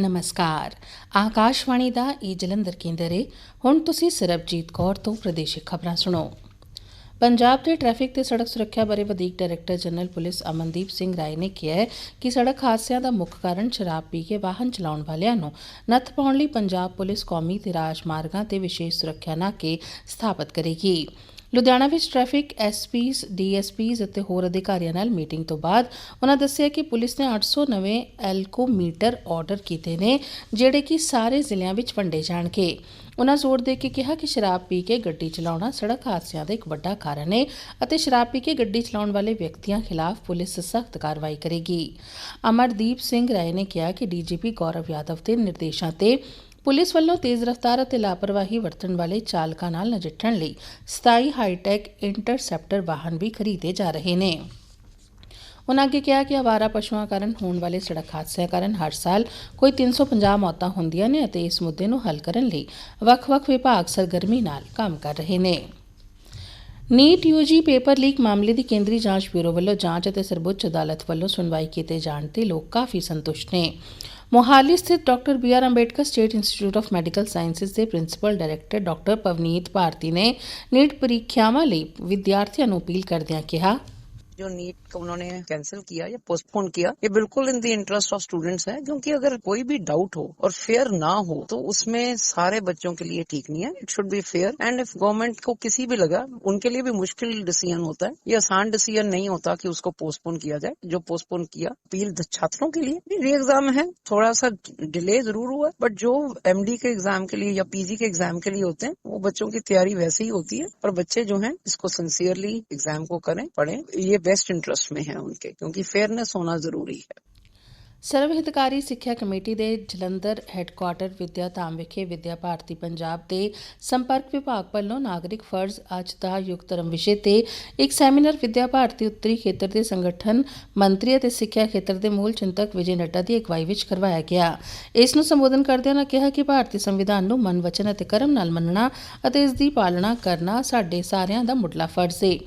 ਨਮਸਕਾਰ। ਆਕਾਸ਼ਵਾਣੀ ਦਾ ਇਹ ਜਲੰਧਰ ਕੇਂਦਰ ਹੈ ਹੁਣ ਤੁਸੀਂ ਸਰਬਜੀਤ ਕੌਰ ਤੋਂ ਪ੍ਰਦੇਸ਼ਿਕ ਖਬਰਾਂ ਸੁਣੋ। ਪੰਜਾਬ ਦੇ ਟ੍ਰੈਫਿਕ ਤੇ ਸੜਕ ਸੁਰੱਖਿਆ ਬਾਰੇ ਵਧੀਕ director general police Amandeep Singh Rai ਨੇ ਕਿਹਾ ਹੈ ਕਿ ਸੜਕ ਹਾਦਸਿਆਂ ਦਾ ਮੁੱਖ ਕਾਰਨ ਸ਼ਰਾਬ ਪੀ ਕੇ ਵਾਹਨ ਚਲਾਉਣ ਵਾਲਿਆਂ ਨੂੰ ਨੱਥ ਪਾਉਣ ਲਈ ਪੰਜਾਬ ਪੁਲਿਸ ਕੌਮੀ ਤੇ ਰਾਜ ਮਾਰਗਾਂ ਤੇ ਵਿਸ਼ੇਸ਼ ਸੁਰੱਖਿਆ ਨਾਕੇ ਸਥਾਪਿਤ ਕਰੇਗੀ। ਲੁਧਿਆਣਾ ਵਿੱਚ ਟ੍ਰੈਫਿਕ ਐਸਪੀਜ਼ ਡੀਐਸਪੀਜ਼ ਅਤੇ ਹੋਰ ਅਧਿਕਾਰੀਆਂ ਨਾਲ ਮੀਟਿੰਗ ਤੋਂ ਬਾਅਦ ਉਹਨਾਂ ਦੱਸਿਆ ਕਿ ਪੁਲਿਸ ਨੇ 800 ਨਵੇਂ ਐਲਕੋਮੀਟਰ ਆਰਡਰ ਕੀਤੇ ਨੇ, ਜਿਹੜੇ ਕਿ ਸਾਰੇ ਜ਼ਿਲ੍ਹਿਆਂ ਵਿੱਚ ਵੰਡੇ ਜਾਣਗੇ। ਉਹਨਾਂ ਜ਼ੋਰ ਦੇ ਕੇ ਕਿਹਾ ਕਿ ਸ਼ਰਾਬ ਪੀ ਕੇ ਗੱਡੀ ਚਲਾਉਣਾ ਸੜਕ ਹਾਦਸਿਆਂ ਦਾ ਇੱਕ ਵੱਡਾ ਕਾਰਨ ਹੈ ਅਤੇ ਸ਼ਰਾਬ ਪੀ ਕੇ ਗੱਡੀ ਚਲਾਉਣ ਵਾਲੇ ਵਿਅਕਤੀਆਂ ਖਿਲਾਫ ਪੁਲਿਸ ਸਖਤ ਕਾਰਵਾਈ ਕਰੇਗੀ। ਅਮਰਦੀਪ ਸਿੰਘ ਰਾਏ ਨੇ ਕਿਹਾ ਕਿ ਡੀਜੀਪੀ ਗੌਰਵ ਯਾਦਵ ਦੇ ਨਿਰਦੇਸ਼ਾਂ ਤੇ ਪੁਲਿਸ ਵੱਲੋਂ ਤੇਜ਼ ਰਫ਼ਤਾਰ ਅਤੇ ਲਾਪਰਵਾਹੀ ਵਰਤਣ ਵਾਲੇ ਚਾਲਕਾਂ ਨਾਲ ਨਜਿੱਠਣ ਲਈ 27 ਹਾਈਟੈਕ ਇੰਟਰਸੈਪਟਰ ਵਾਹਨ ਵੀ ਖਰੀਦੇ ਜਾ ਰਹੇ ਨੇ। ਉਨ੍ਹਾਂ ਅੱਗੇ ਕਿਹਾ ਕਿ ਆਵਾਰਾ ਪਸ਼ੂਆਂ ਕਾਰਨ ਹੋਣ ਵਾਲੇ ਸੜਕ ਹਾਦਸਿਆਂ ਕਾਰਨ ਹਰ ਸਾਲ ਕੋਈ 350 ਮੌਤਾਂ ਹੁੰਦੀਆਂ ਨੇ ਅਤੇ ਇਸ ਮੁੱਦੇ ਨੂੰ ਹੱਲ ਕਰਨ ਲਈ ਵੱਖ-ਵੱਖ ਵਿਭਾਗ ਸਰਗਰਮੀ ਨਾਲ ਕੰਮ ਕਰ ਰਹੇ ਨੇ। ਨੀਟ ਯੂਜੀ ਪੇਪਰ ਲੀਕ ਮਾਮਲੇ ਦੀ ਕੇਂਦਰੀ ਜਾਂਚ ਬਿਊਰੋ ਵੱਲੋਂ ਜਾਂਚ ਅਤੇ ਸਰਵਉੱਚ ਅਦਾਲਤ ਵੱਲੋਂ ਸੁਣਵਾਈ ਕੀਤੇ ਜਾਣ ਤੇ ਲੋਕ ਕਾਫੀ ਸੰਤੁਸ਼ਟ ਨੇ। ਮੋਹਾਲੀ ਸਥਿਤ doctor B R Ambedkar state institute of medical sciences ਦੇ principal director doctor Pavneet Bharti ਨੇ ਨੀਟ ਪ੍ਰੀਖਿਆਵਾਂ ਲਈ ਵਿਦਿਆਰਥੀਆਂ ਨੂੰ ਅਪੀਲ ਕਰਦਿਆਂ ਕਿਹਾ। जो नीट उन्होंने कैंसिल किया या पोस्टपोन किया, ये बिल्कुल in the interest of students है, क्योंकि अगर कोई भी डाउट हो और फेयर ना हो तो उसमें सारे बच्चों के लिए ठीक नहीं है। It should be fair and if government को किसी भी लगा, उनके लिए भी मुश्किल डिसीज़न होता है। ये आसान डिसीज़न नहीं होता कि उसको पोस्टपोन किया जाए। जो पोस्टपोन किया अपील छात्रों के लिए। री एग्ज़ाम है। थोड़ा सा डिले ज़रूर हुआ बट जो एमडी के एग्ज़ाम के लिए या पीजी के एग्ज़ाम के लिए होते हैं, वो बच्चों की तैयारी वैसे ही होती है। और बच्चे जो हैं, इसको सिंसियरली एग्ज़ाम को करें, पढ़ें। ये बेस्ट इंटरेस्ट में है उनके क्योंकि फेयरनेस होना जरूरी है ਸਰਵ ਹਿਤਕਾਰੀ ਸਿੱਖਿਆ ਕਮੇਟੀ ਦੇ ਜਲੰਧਰ ਹੈੱਡਕੁਆਟਰ ਵਿਦਿਆ ਧਾਮ ਵਿਖੇ ਵਿਦਿਆ ਭਾਰਤੀ ਪੰਜਾਬ ਦੇ ਸੰਪਰਕ ਵਿਭਾਗ ਵੱਲੋਂ ਨਾਗਰਿਕ ਫਰਜ਼ ਅੱਜ ਦਾ ਯੁਗ ਧਰਮ ਵਿਸ਼ੇ ਤੇ ਇੱਕ ਸੈਮੀਨਾਰ ਵਿਦਿਆ ਭਾਰਤੀ ਉੱਤਰੀ ਖੇਤਰ ਦੇ ਸੰਗਠਨ ਮੰਤਰੀ ਅਤੇ ਸਿੱਖਿਆ ਖੇਤਰ ਦੇ ਮੂਲ ਚਿੰਤਕ ਵਿਜੇ ਨੱਡਾ ਦੀ ਅਗਵਾਈ ਵਿੱਚ ਕਰਵਾਇਆ ਗਿਆ ਇਸ ਨੂੰ ਸੰਬੋਧਨ ਕਰਦਿਆਂ ਉਨ੍ਹਾਂ ਕਿਹਾ ਕਿ ਭਾਰਤੀ ਸੰਵਿਧਾਨ ਨੂੰ ਮਨ ਵਚਨ ਅਤੇ ਕਰਮ ਨਾਲ ਮੰਨਣਾ ਅਤੇ ਇਸ ਦੀ ਪਾਲਣਾ ਕਰਨਾ ਸਾਡੇ ਸਾਰਿਆਂ ਦਾ ਮੁੱਢਲਾ ਫਰਜ਼ ਹੈ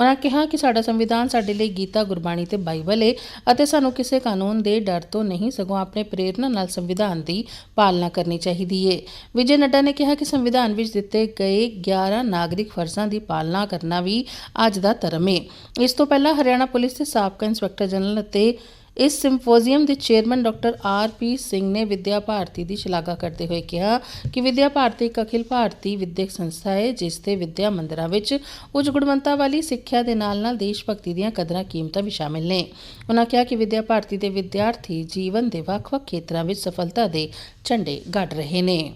ਉਨ੍ਹਾਂ ਕਿਹਾ ਕਿ ਸਾਡਾ ਸੰਵਿਧਾਨ ਸਾਡੇ ਲਈ ਗੀਤਾ, ਗੁਰਬਾਣੀ ਤੇ ਬਾਈਬਲ ਏ ਅਤੇ ਸਾਨੂੰ ਕਿਸੇ ਕਾਨੂੰਨ ਦੇ ਡਰ ਤੋਂ ਨਹੀਂ ਸਗੋਂ ਆਪਣੇ ਪ੍ਰੇਰਣਾ ਨਾਲ ਸੰਵਿਧਾਨ ਦੀ ਪਾਲਣਾ ਕਰਨੀ ਚਾਹੀਦੀ ਏ। ਵਿਜੇ ਨੱਡਾ ਨੇ ਕਿਹਾ ਕਿ ਸੰਵਿਧਾਨ ਵਿੱਚ ਦਿੱਤੇ ਗਏ 11 ਨਾਗਰਿਕ ਫਰਜ਼ਾਂ ਦੀ ਪਾਲਣਾ ਕਰਨਾ ਵੀ ਅੱਜ ਦਾ ਧਰਮ ਏ। ਇਸ ਤੋਂ ਪਹਿਲਾਂ ਹਰਿਆਣਾ ਪੁਲਿਸ ਦੇ ਸਾਬਕਾ ਇੰਸਪੈਕਟਰ ਜਨਰਲ ਅਤੇ ਇਸ ਸਿੰਪੋਜ਼ੀਅਮ ਦੇ chairman doctor R P Singh ਨੇ ਵਿਦਿਆ ਭਾਰਤੀ ਦੀ ਸ਼ਲਾਘਾ ਕਰਦੇ ਹੋਏ ਕਿਹਾ ਕਿ ਵਿਦਿਆ ਭਾਰਤੀ ਇੱਕ ਅਖਿਲ ਭਾਰਤੀ ਵਿਦਿਅਕ ਸੰਸਥਾ ਹੈ, ਜਿਸ ਦੇ ਵਿਦਿਆ ਮੰਦਰਾਂ ਵਿੱਚ ਉੱਚ ਗੁਣਵੱਤਾ ਵਾਲੀ ਸਿੱਖਿਆ ਦੇ ਨਾਲ-ਨਾਲ ਦੇਸ਼ ਭਗਤੀ ਦੀਆਂ ਕਦਰਾਂ ਕੀਮਤਾਂ ਵੀ ਸ਼ਾਮਿਲ ਨੇ। ਉਨ੍ਹਾਂ ਕਿਹਾ ਕਿ ਵਿਦਿਆ ਭਾਰਤੀ ਦੇ ਵਿਦਿਆਰਥੀ ਜੀਵਨ ਦੇ ਵੱਖ-ਵੱਖ ਖੇਤਰਾਂ ਵਿੱਚ ਸਫਲਤਾ ਦੇ ਝੰਡੇ ਗੱਡ ਰਹੇ ਨੇ।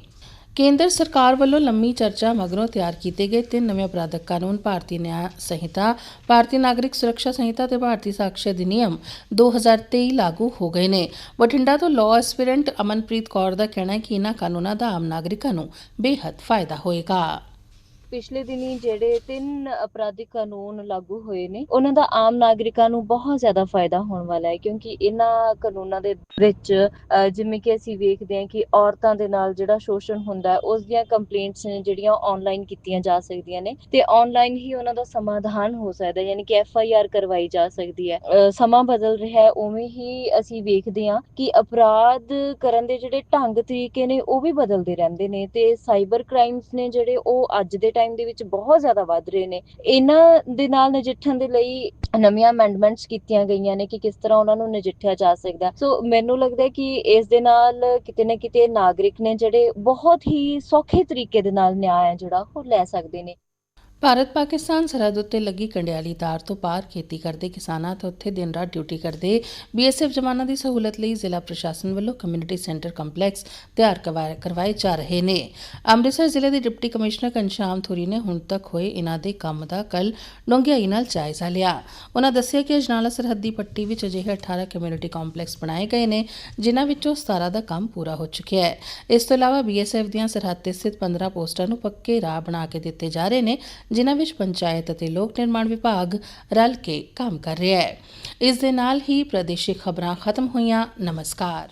ਕੇਂਦਰ ਸਰਕਾਰ ਵੱਲੋਂ ਲੰਮੀ ਚਰਚਾ ਮਗਰੋਂ ਤਿਆਰ ਕੀਤੇ ਗਏ ਤਿੰਨ ਨਵੇਂ ਅਪਰਾਧਕ ਕਾਨੂੰਨ ਭਾਰਤੀ ਨਿਆਂ ਸੰਹਿਤਾ, ਭਾਰਤੀ ਨਾਗਰਿਕ ਸੁਰੱਖਿਆ ਸੰਹਿਤਾ ਤੇ ਭਾਰਤੀ ਸਾਕਸ਼ੀ ਅਧਿਨਿਯਮ 2023 ਲਾਗੂ ਹੋ ਗਏ ਨੇ। ਬਠਿੰਡਾ ਤੋਂ ਲਾਅ ਐਸਪੀਰੈਂਟ ਅਮਨਪ੍ਰੀਤ ਕੌਰ ਦਾ ਕਹਿਣਾ ਹੈ ਕਿ ਇਹਨਾਂ ਕਾਨੂੰਨਾਂ ਦਾ ਆਮ ਨਾਗਰਿਕਾਂ ਨੂੰ ਬੇਹੱਦ ਫਾਇਦਾ ਹੋਏਗਾ। ਪਿਛਲੇ ਦਿਨੀ ਜਿਹੜੇ ਤਿੰਨ ਅਪਰਾਧਿਕ ਕਾਨੂੰਨ ਲਾਗੂ ਹੋਏ ਨੇ, ਉਹਨਾਂ ਦਾ ਆਮ ਨਾਗਰਿਕਾਂ ਨੂੰ ਬਹੁਤ ਜ਼ਿਆਦਾ ਫਾਇਦਾ ਹੋਣ ਵਾਲਾ ਹੈ, ਕਿਉਂਕਿ ਇਹਨਾਂ ਕਾਨੂੰਨਾਂ ਦੇ ਵਿੱਚ ਜਿਵੇਂ ਕਿ ਅਸੀਂ ਵੇਖਦੇ ਹਾਂ ਕਿ ਔਰਤਾਂ ਦੇ ਨਾਲ ਜਿਹੜਾ ਸ਼ੋਸ਼ਣ ਹੁੰਦਾ ਹੈ, ਉਸ ਦੀਆਂ ਕੰਪਲੇਂਟਸ ਨੇ ਜਿਹੜੀਆਂ ਆਨਲਾਈਨ ਕੀਤੀਆਂ ਜਾ ਸਕਦੀਆਂ ਨੇ, ਤੇ ਆਨਲਾਈਨ ਹੀ ਉਹਨਾਂ ਦਾ ਸਮਾਧਾਨ ਹੋ ਸਕਦਾ ਹੈ, ਯਾਨੀ ਕਿ ਐਫ ਆਈ ਆਰ ਕਰਵਾਈ ਜਾ ਸਕਦੀ ਹੈ। ਸਮਾਂ ਬਦਲ ਰਿਹਾ ਹੈ, ਉਵੇਂ ਹੀ ਅਸੀਂ ਵੇਖਦੇ ਹਾਂ ਕਿ ਅਪਰਾਧ ਕਰਨ ਦੇ ਜਿਹੜੇ ਢੰਗ ਤਰੀਕੇ ਨੇ, ਉਹ ਵੀ ਬਦਲਦੇ ਰਹਿੰਦੇ ਨੇ, ਤੇ ਸਾਈਬਰ ਕ੍ਰਾਈਮਸ ਨੇ ਜਿਹੜੇ, ਉਹ ਅੱਜ ਦੇ ਟਾਈਮ ਦੇ ਵਿੱਚ ਬਹੁਤ ਜ਼ਿਆਦਾ ਵੱਧ ਰਹੇ ਨੇ। ਇਹਨਾਂ ਦੇ ਨਾਲ ਨਜਿੱਠਣ ਦੇ ਲਈ ਨਵੀਆਂ ਅਮੈਂਡਮੈਂਟਸ ਕੀਤੀਆਂ ਗਈਆਂ ਨੇ ਕਿ ਕਿਸ ਤਰ੍ਹਾਂ ਉਹਨਾਂ ਨੂੰ ਨਜਿੱਠਿਆ ਜਾ ਸਕਦਾ। ਸੋ ਮੈਨੂੰ ਲੱਗਦਾ ਹੈ ਕਿ ਇਸ ਦੇ ਨਾਲ ਕਿਤੇ ਨਾ ਕਿਤੇ ਨਾਗਰਿਕ ਨੇ ਜਿਹੜੇ ਬਹੁਤ ਹੀ ਸੌਖੇ ਤਰੀਕੇ ਦੇ ਨਾਲ ਨਿਆਂ ਹੈ ਜਿਹੜਾ, ਉਹ ਲੈ ਸਕਦੇ ਨੇ। ਭਾਰਤ ਪਾਕਿਸਤਾਨ ਸਰਹੱਦ ਉੱਤੇ ਲੱਗੀ ਕੰਡਿਆਲੀ ਤਾਰ ਤੋਂ ਪਾਰ ਖੇਤੀ ਕਰਦੇ ਕਿਸਾਨਾਂ ਤੇ ਉੱਥੇ ਦਿਨ ਰਾਤ ਡਿਊਟੀ ਕਰਦੇ ਬੀਐਸਐਫ ਜਵਾਨਾਂ ਦੀ ਸਹੂਲਤ ਲਈ ਜ਼ਿਲ੍ਹਾ ਪ੍ਰਸ਼ਾਸਨ ਵੱਲੋਂ ਕਮਿਊਨਿਟੀ ਸੈਂਟਰ ਕੰਪਲੈਕਸ ਤਿਆਰ ਕਰਵਾਏ ਜਾ ਰਹੇ ਨੇ। ਅੰਮ੍ਰਿਤਸਰ ਜ਼ਿਲ੍ਹੇ ਦੇ ਡਿਪਟੀ ਕਮਿਸ਼ਨਰ ਘਨਸ਼ਾਮ ਥੁਰੀ ਨੇ ਹੁਣ ਤੱਕ ਹੋਏ ਇਹਨਾਂ ਦੇ ਕੰਮ ਦਾ ਕੱਲ ਡੂੰਘਿਆਈ ਨਾਲ ਜਾਇਜ਼ਾ ਲਿਆ। ਉਹਨਾਂ ਦੱਸਿਆ ਕਿ ਅਜਨਾਲਾ ਸਰਹੱਦੀ ਪੱਟੀ ਵਿੱਚ ਅਜਿਹੇ 18 ਕਮਿਊਨਿਟੀ ਕੰਪਲੈਕਸ ਬਣਾਏ ਗਏ ਨੇ, ਜਿਨ੍ਹਾਂ ਵਿੱਚੋਂ 17 ਦਾ ਕੰਮ ਪੂਰਾ ਹੋ ਚੁੱਕਿਆ ਹੈ। ਇਸ ਤੋਂ ਇਲਾਵਾ ਬੀਐਸਐਫ ਦੀਆਂ ਸਰਹੱਦ ਤੇ ਸਥਿਤ 15 ਪੋਸਟਾਂ ਨੂੰ ਪੱਕੇ ਰਾਹ ਬਣਾ ਕੇ ਦਿੱਤੇ ਜਾ ਰਹੇ ਨੇ ਜਿਨ੍ਹਾਂ ਵਿੱਚ ਪੰਚਾਇਤ ਅਤੇ ਲੋਕ ਨਿਰਮਾਣ ਵਿਭਾਗ ਰਲ ਕੇ ਕੰਮ ਕਰ ਰਿਹਾ ਹੈ। ਇਸ ਦੇ ਨਾਲ ਹੀ ਪ੍ਰਾਦੇਸ਼ਿਕ ਖਬਰਾਂ ਖਤਮ ਹੋਈਆਂ। ਨਮਸਕਾਰ।